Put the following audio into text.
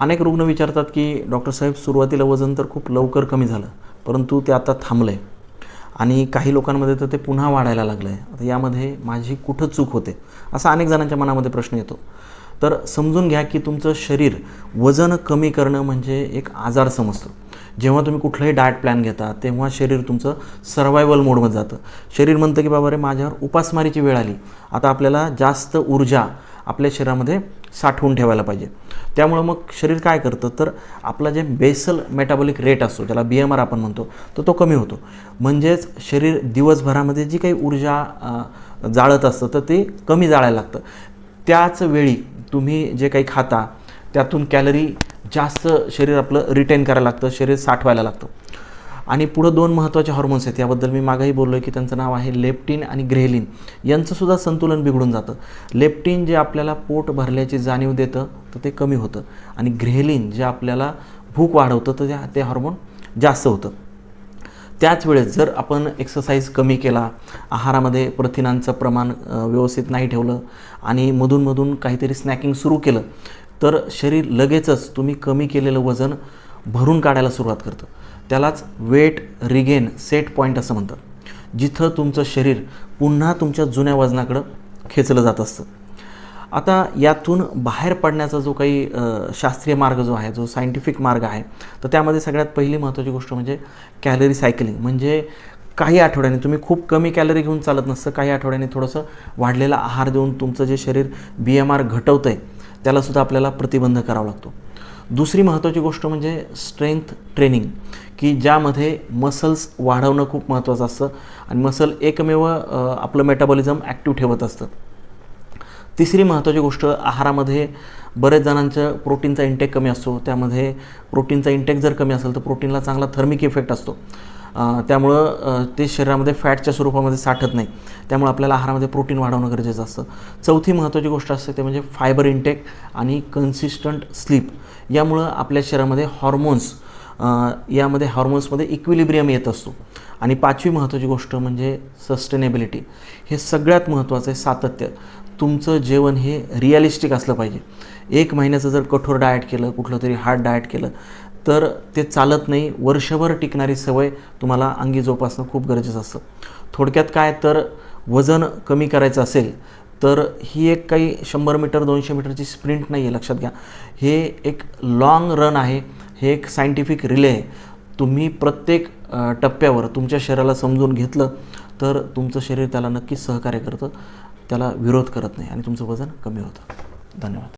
अनेक रुग्ण विचारतात की डॉक्टर साहेब सुरुवातीला वजन तर खूप लवकर कमी झालं परंतु ते आता थांबलं आहे आणि काही लोकांमध्ये तर ते पुन्हा वाढायला लागलं आहे आता यामध्ये माझी कुठं चूक होते असा अनेक जणांच्या मनामध्ये प्रश्न येतो. तर समजून घ्या की तुमचं शरीर वजन कमी करणं म्हणजे एक आजार समजतं. जेव्हा तुम्ही कुठलंही डाएट प्लॅन घेता तेव्हा शरीर तुमचं सर्वायवल मोडमध्ये जातं. शरीर म्हणतं की बाबा रे माझ्यावर उपासमारीची वेळ आली. आता आपल्याला जास्त ऊर्जा आपल्या शरीरामध्ये साठवून ठेवायला पाहिजे. त्यामुळं मग शरीर काय करतं? तर आपला जे बेसल मेटाबॉलिक रेट असतो ज्याला बी एम आर आपण म्हणतो तर तो कमी होतो. म्हणजेच शरीर दिवसभरामध्ये जी काही ऊर्जा जाळत असतं तर ते कमी जाळायला लागतं. त्याच वेळी तुम्ही जे काही खाता त्यातून कॅलरी जास्त शरीर आपलं रिटेन करायला लागतं शरीर साठवायला लागतं. आणि पुढं दोन महत्त्वाचे हॉर्मोन्स आहेत. याबद्दल मी मागंही बोललो आहे की त्यांचं नाव आहे लेप्टिन आणि ग्रेलिन यांचंसुद्धा संतुलन बिघडून जातं. लेप्टिन जे आपल्याला पोट भरल्याची जाणीव देतं तर ते कमी होतं. आणि ग्रेलिन जे आपल्याला भूक वाढवतं तर ते- ते हॉर्मोन जास्त होतं. त्याच वेळेस जर आपण एक्सरसाइज कमी केला आहारामध्ये प्रथिनांचं प्रमाण व्यवस्थित नाही ठेवलं आणि मधूनमधून काहीतरी स्नॅकिंग सुरू केलं तर शरीर लगेचच तुम्ही कमी केलेलं वजन भरून काढायला सुरुवात करतं. त्यालाच वेट रिगेन सेट पॉईंट असं म्हणतात. जिथं तुमचं शरीर पुन्हा तुमच्या जुन्या वजनाकडं खेचलं जात असतं. आता यातून बाहेर पडण्याचा जो काही शास्त्रीय मार्ग जो आहे जो सायंटिफिक मार्ग आहे तर त्यामध्ये सगळ्यात पहिली महत्त्वाची गोष्ट म्हणजे कॅलरी सायकलिंग म्हणजे काही आठवड्याने तुम्ही खूप कमी कॅलरी घेऊन चालत नसतं काही आठवड्याने थोडंसं वाढलेला आहार देऊन तुमचं जे शरीर बी एम आर घटवतं आहे त्यालासुद्धा आपल्याला प्रतिबंध करावा लागतो. दुसरी महत्त्वाची गोष्ट म्हणजे स्ट्रेंथ ट्रेनिंग की ज्यामध्ये मसल्स वाढवणं खूप महत्त्वाचं असतं आणि मसल एकमेव आपलं मेटाबॉलिझम ॲक्टिव्ह ठेवत असतं. तिसरी महत्त्वाची गोष्ट आहारामध्ये बरेच जणांचं प्रोटीनचा इंटेक कमी असतो. त्यामध्ये प्रोटीनचा इंटेक जर कमी असेल तर प्रोटीनला चांगला थर्मिक इफेक्ट असतो. त्यामुळं ते शरीरामध्ये फॅटच्या स्वरूपामध्ये साठत नाही. त्यामुळे आपल्याला आहारामध्ये प्रोटीन वाढवणं गरजेचं असतं. चौथी महत्त्वाची गोष्ट असते ते म्हणजे फायबर इंटेक आणि कन्सिस्टंट स्लीप यामुळं आपल्या शरीरामध्ये हॉर्मोन्स यामध्ये हॉर्मोन्समध्ये इक्विलिब्रियम येत असतो. आणि पाचवी महत्त्वाची गोष्ट म्हणजे सस्टेनेबिलिटी हे सगळ्यात महत्त्वाचं आहे सातत्य. तुमचं जेवण हे रिअलिस्टिक असलं पाहिजे. एक महिन्याचं जर कठोर डाएट केलं कुठलं तरी हार्ड डाएट केलं तर ते चालत नाही. वर्षभर टिकणारी सवय तुम्हाला अंगी जोपासणं खूप गरजेचं असतं. थोडक्यात काय तर वजन कमी करायचं असेल तर ही एक काही शंभर मीटर दोनशे मीटरची स्प्रिंट नाही आहे लक्षात घ्या. हे एक लाँग रन आहे. हे एक सायंटिफिक रिले आहे. तुम्ही प्रत्येक टप्प्यावर तुमच्या शरीराला समजून घेतलं तर तुमचं शरीर त्याला नक्कीच सहकार्य करतं. त्याला विरोध करत नाही आणि तुमचं वजन कमी होतं. धन्यवाद.